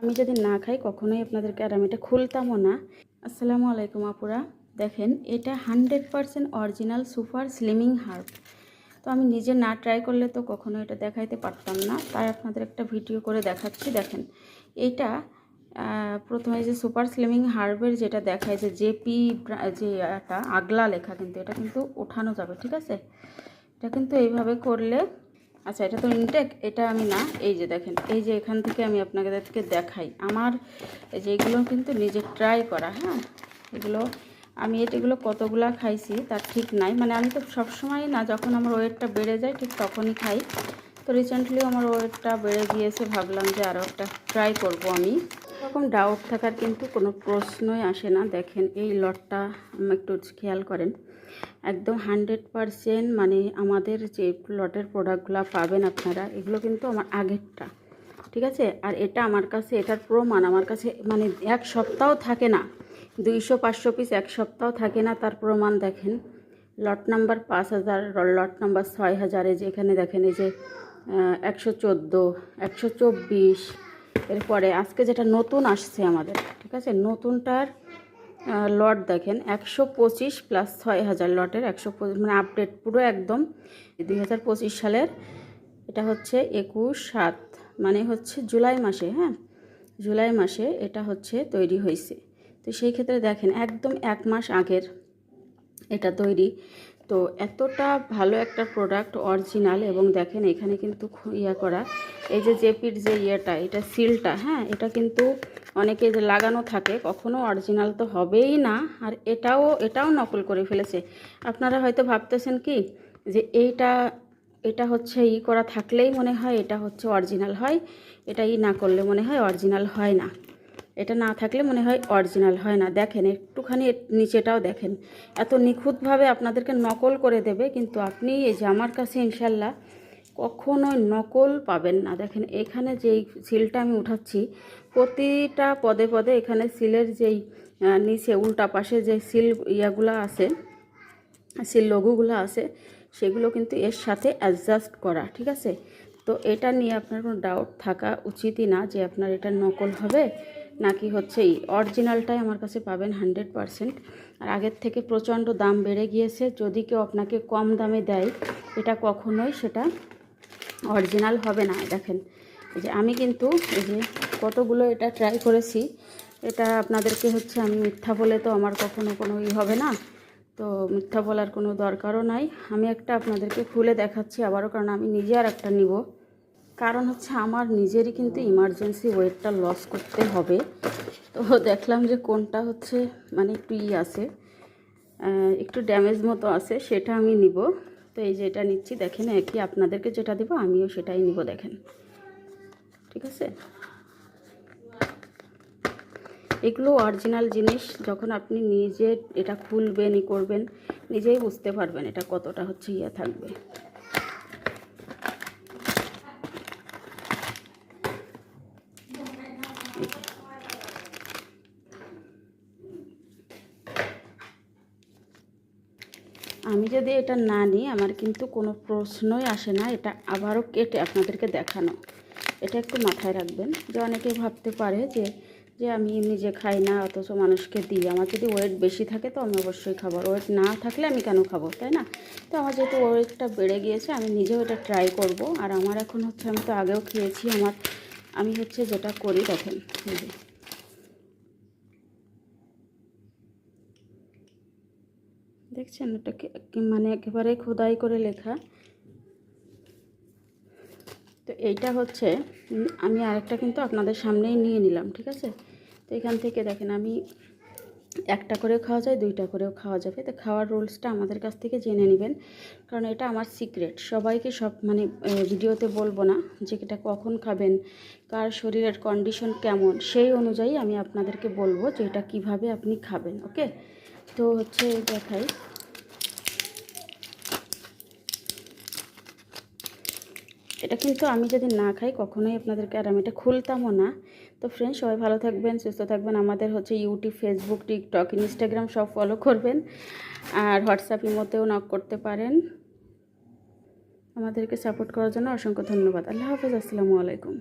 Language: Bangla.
আমি যদি না খাই, কখনোই আপনাদেরকে আর আমি এটা খুলতামও না। আসসালামু আলাইকুম আপুরা। দেখেন, এটা hundred percent original super slimming herb. তো আমি নিজে না ট্রাই করলে তো কখনো এটা দেখাইতে পারতাম না। তাই আপনাদের একটা ভিডিও করে দেখাচ্ছি। দেখেন, এটা প্রথমে যে সুপার স্লিমিং হার্বের যেটা দেখায় যে জেপি যে এটা আগলা লেখা কিন্তু, এটা কিন্তু ওঠানো যাবে, ঠিক আছে? এটা কিন্তু এইভাবে করলে আচ্ছা এটা তো ইনটেক এটা আমি না, এই যে দেখেন, এই যে এখান থেকে আমি আপনাকে আপনাদেরকে দেখাই। আমার এই যে এগুলো কিন্তু নিজে ট্রাই করা হ্যাঁ? এগুলো, আমি এগুলো কতগুলা খাইছি, তার ঠিক নাই। মানে আমি তো সবসময় না, যখন আমার ওয়েটটা বেড়ে যায়, ঠিক তখনই খাই। তো রিসেন্টলি আমার ওয়েটটা বেড়ে গিয়েছে, ভাবলাম যে আরও একটা ট্রাই করব আমি। এরকম ডাউট থাকার কিন্তু কোনো প্রশ্নই আসে না। দেখেন, এই লটটা একটু খেয়াল করেন। একদম হান্ড্রেড পারসেন্ট মানে আমাদের যে লটের প্রোডাক্টগুলো পাবেন আপনারা, এগুলো কিন্তু আমার আগেরটা। ঠিক আছে? আর এটা আমার কাছে, এটার প্রমাণ আমার কাছে মানে এক সপ্তাহ থাকে না। দুইশো, পাঁচশো পিস এক সপ্তাহ থাকে না তার প্রমাণ দেখেন। লট নাম্বার পাঁচ হাজার, লট নাম্বার ছয় হাজারে, এই যে এখানে দেখেন, এই যে একশো চোদ্দ, একশো চব্বিশ এরপরে আজকে যেটা নতুন আসছে আমাদের, ঠিক আছে? নতুনটার লট দেখেন, একশো পঁচিশ প্লাস ছয় হাজার লটের একশো মানে আপডেট পুরো একদম। দুই হাজার পঁচিশ সালের, এটা হচ্ছে একুশ সাত মানে হচ্ছে জুলাই মাসে হ্যাঁ? জুলাই মাসে এটা হচ্ছে তৈরি হয়েছে। তো সেই ক্ষেত্রে দেখেন, একদম এক মাস আগের এটা তৈরি। তো এতটা ভালো একটা প্রোডাক্ট অরিজিনাল এবং দেখেন এখানে কিন্তু ইয়া করা। এই যে জেপির যে ইয়েটা, এটা সিলটা হ্যাঁ এটা কিন্তু অনেকে যে লাগানো থাকে, কখনো অরিজিনাল তো হবেই না, আর এটাও এটাও নকল করে ফেলেছে। আপনারা হয়তো ভাবতেছেন কি, যে এইটা, এটা হচ্ছে ই করা থাকলেই মনে হয় এটা হচ্ছে অরিজিনাল হয়, এটা ই না করলে মনে হয় অরিজিনাল হয় না। এটা না থাকলে মনে হয় অরিজিনাল হয় না। দেখেন, একটুখানি নিচেটাও দেখেন। এত নিখুঁতভাবে আপনাদেরকে নকল করে দেবে, কিন্তু আপনি এই যে আমার কাছে ইনশাল্লাহ কখনোই নকল পাবেন না। দেখেন, এখানে যেই সিলটা আমি উঠাচ্ছি, প্রতিটা পদে পদে এখানে সিলের যেই নিচে উল্টা পাশে যে সিল ইয়াগুলো আছে, সিল লঘুগুলো আছে, সেগুলো কিন্তু এর সাথে অ্যাডজাস্ট করা, ঠিক আছে? তো এটা নিয়ে আপনার কোনো ডাউট থাকা উচিতই না যে আপনার এটা নকল হবে। নাকি হচ্ছে এই অরিজিনালটাই আমার কাছে পাবেন হান্ড্রেড পারসেন্ট আর আগের থেকে প্রচণ্ড দাম বেড়ে গিয়েছে। যদি কেউ আপনাকে কম দামে দেয়, এটা কখনোই সেটা অরিজিনাল হবে না। দেখেন যে আমি কিন্তু এই যে কতগুলো এটা ট্রাই করেছি, এটা আপনাদেরকে হচ্ছে আমি মিথ্যা বলে তো আমার কখনো কোনো ই হবে না। তো মিথ্যা বলার কোনো দরকারও নাই। আমি একটা আপনাদেরকে খুলে দেখাচ্ছি আবারও, কারণ আমি নিজে আর একটা নিব। কারণ হচ্ছে আমার নিজেরই কিন্তু ইমার্জেন্সি ওয়েটটা লস করতে হবে। তো দেখলাম যে কোনটা হচ্ছে মানে একটু ই আছে একটু ড্যামেজ মতো আছে, সেটা আমি নিব। তো এই যে এটা নিচ্ছি, দেখেন একই আপনাদেরকে যেটা দেবো, আমিও সেটাই নিব, দেখেন। ঠিক আছে? এগুলো অরিজিনাল জিনিস, যখন আপনি নিজে এটা খুলবেন ই করবেন, নিজেই বুঝতে পারবেন এটা কতটা হচ্ছে ইয়ে থাকবে। আমি যদি এটা না নিই, আমার কিন্তু কোনো প্রশ্নই আসে না। এটা আবারও কেটে আপনাদেরকে দেখানো। এটা একটু মাথায় রাখবেন যে অনেকে ভাবতে পারে যে যে আমি নিজে খাই না, অথচ মানুষকে দিই। আমার যদি ওয়েট বেশি থাকে তো আমি অবশ্যই খাব। ওয়েট না থাকলে আমি কেন খাব, তাই না? তো আমার যেহেতু ওয়েটটা বেড়ে গিয়েছে, আমি নিজেও এটা ট্রাই করব। আর আমার এখন হচ্ছে, আমি তো আগেও খেয়েছি। আমার আমি হচ্ছে যেটা করি, দেখেন দেখছেন ওটা কি- কি- মানে একেবারে খোদাই করে লেখা? তো এইটা হচ্ছে, আমি আরেকটা কিন্তু আপনাদের সামনেই নিয়ে নিলাম, ঠিক আছে? তো এখান থেকে দেখেন আমি একটা করেও খাওয়া যায়, দুইটা করেও খাওয়া যাবে। তো খাওয়ার রুলসটা আমাদের কাছ থেকে জেনে নেবেন। কারণ এটা আমার সিক্রেট। সবাইকে সব মানে ভিডিওতে বলব না যে এটা কখন খাবেন, কার শরীরের কন্ডিশন কেমন, সেই অনুযায়ী আমি আপনাদেরকে বলব যে এটা কীভাবে আপনি খাবেন, ওকে? তো হচ্ছে দেখাই। এটা কিন্তু আমি যদি না খাই, কখনোই আপনাদেরকে আর আমি এটা খুলতামও না। তো ফ্রেন্ডস সবাই ভালো থাকবেন, সুস্থ থাকবেন। আমাদের হচ্ছে ইউটিউব ফেসবুক টিকটক ইনস্টাগ্রাম সব ফলো করবেন। আর হোয়াটসঅ্যাপ ইমোতেও নক করতে পারেন। আমাদেরকে সাপোর্ট করার জন্য অসংখ্য ধন্যবাদ। আল্লাহ হাফেজ, আসসালামু আলাইকুম।